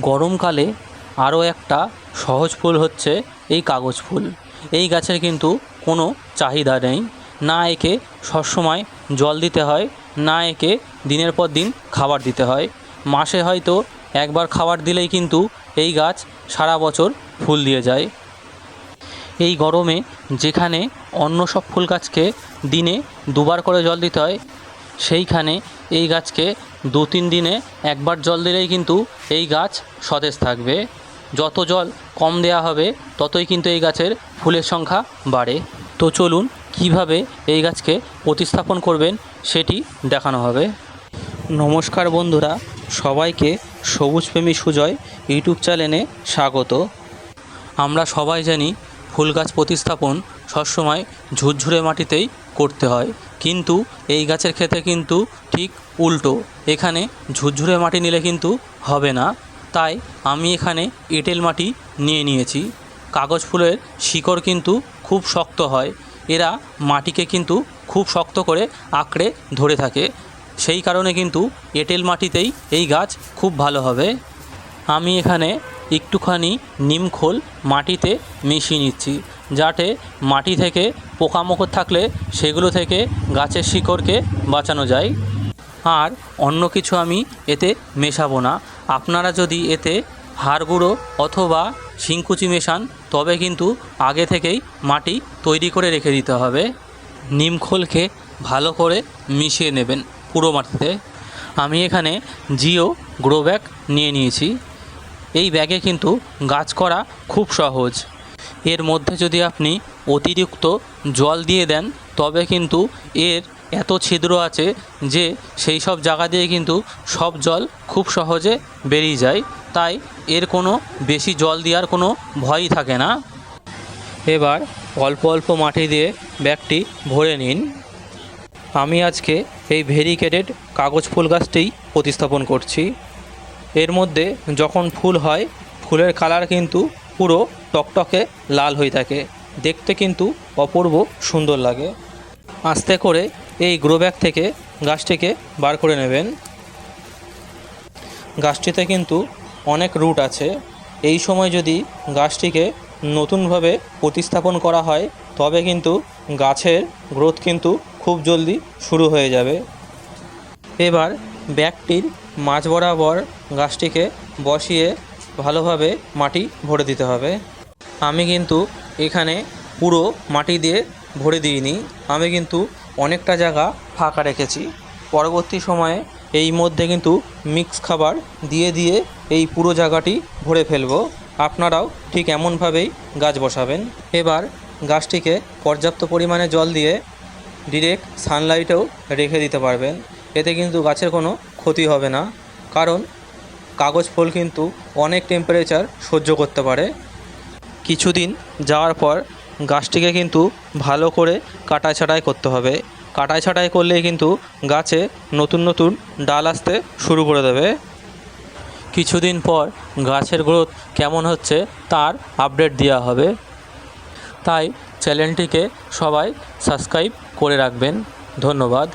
গরমকালে আরও একটা সহজ ফুল হচ্ছে এই কাগজ ফুল। এই গাছের কিন্তু কোনো চাহিদা নেই। না একে সবসময় জল দিতে হয়, না একে দিনের পর দিন খাবার দিতে হয়। মাসে হয়তো একবার খাবার দিলেই কিন্তু এই গাছ সারা বছর ফুল দিয়ে যায়। এই গরমে যেখানে অন্য সব ফুল গাছকে দিনে দুবার করে জল দিতে হয়, সেইখানে এই গাছকে দু তিন দিনে একবার জল দিলেই কিন্তু এই গাছ সতেজ থাকবে। যত জল কম দেওয়া হবে, ততই কিন্তু এই গাছের ফুলের সংখ্যা বাড়ে। তো চলুন, কীভাবে এই গাছকে প্রতিস্থাপন করবেন সেটি দেখানো হবে। নমস্কার বন্ধুরা, সবাইকে সবুজপ্রেমী সুজয় ইউটিউব চ্যানেলে স্বাগত। আমরা সবাই জানি ফুল গাছ প্রতিস্থাপন সবসময় ঝুরঝুরে মাটিতেই করতে হয়। কিন্তু এই গাছের ক্ষেত্রে কিন্তু ঠিক উল্টো। এখানে ঝুরঝুরে মাটি নিলে কিন্তু হবে না। তাই আমি এখানে এঁটেল মাটি নিয়ে নিয়েছি। কাগজ ফুলের শিকড় কিন্তু খুব শক্ত হয়। এরা মাটিকে কিন্তু খুব শক্ত করে আঁকড়ে ধরে থাকে। সেই কারণে কিন্তু এঁটেল মাটিতেই এই গাছ খুব ভালো হবে। আমি এখানে একটুখানি নিমখোল মাটিতে মিশিয়ে নিচ্ছি, যাতে মাটি থেকে পোকামাকড় থাকলে সেগুলো থেকে গাছের শিকড়কে বাঁচানো যায়। আর অন্য কিছু আমি এতে মেশাবো না। আপনারা যদি এতে হাড় গুঁড়ো অথবা শিংকুচি মেশান, তবে কিন্তু আগে থেকেই মাটি তৈরি করে রেখে দিতে হবে। নিমখোলকে ভালো করে মিশিয়ে নেবেন পুরো মাটিতে। আমি এখানে জিও গ্রো ব্যাগ নিয়ে নিয়েছি। এই ব্যাগে কিন্তু গাছ করা খুব সহজ। এর মধ্যে যদি আপনি অতিরিক্ত জল দিয়ে দেন, তবে কিন্তু এর এত ছিদ্র আছে যে সেই সব জায়গা দিয়ে কিন্তু সব জল খুব সহজে বেরিয়ে যায়। তাই এর কোনো বেশি জল দেওয়ার কোনো ভয়ই থাকে না। এবার অল্প অল্প মাটি দিয়ে ব্যাগটি ভরে নিন। আমি আজকে এই ভেরিকেটেড কাগজ ফুল গাছটিই প্রতিস্থাপন করছি। এর মধ্যে যখন ফুল হয়, ফুলের কালার কিন্তু পুরো টকটকে লাল হয়ে থাকে। দেখতে কিন্তু অপূর্ব সুন্দর লাগে। আস্তে করে এই গ্রো ব্যাগ থেকে গাছটিকে বার করে নেবেন। গাছটিতে কিন্তু অনেক রুট আছে। এই সময় যদি গাছটিকে নতুনভাবে প্রতিস্থাপন করা হয়, তবে কিন্তু গাছের গ্রোথ কিন্তু খুব জলদি শুরু হয়ে যাবে। এবার ব্যাগটির মাঝ বরাবর গাছটিকে বসিয়ে ভালোভাবে মাটি ভরে দিতে হবে। আমি কিন্তু এখানে পুরো মাটি দিয়ে ভরে দিইনি। আমি কিন্তু অনেকটা জায়গা ফাঁকা রেখেছি। পরবর্তী সময়ে এই মধ্যে কিন্তু মিক্স খাবার দিয়ে দিয়ে এই পুরো জায়গাটি ভরে ফেলব। আপনারাও ঠিক এমনভাবেই গাছ বসাবেন। এবার গাছটিকে পর্যাপ্ত পরিমাণে জল দিয়ে ডিরেক্ট সানলাইটেও রেখে দিতে পারবেন। এতে কিন্তু গাছের কোনো ক্ষতি হবে না। কারণ কাগজ ফুল কিন্তু অনেক টেম্পারেচার সহ্য করতে পারে। কিছুদিন যাওয়ার পর গাছটিকে কিন্তু ভালো করে কাটাই ছাঁটাই করতে হবে। কাটাই ছাঁটাই করলেই কিন্তু গাছে নতুন নতুন ডাল আসতে শুরু করে দেবে। কিছুদিন পর গাছের গ্রোথ কেমন হচ্ছে তার আপডেট দেওয়া হবে। তাই চ্যানেলটিকে সবাই সাবস্ক্রাইব করে রাখবেন। ধন্যবাদ।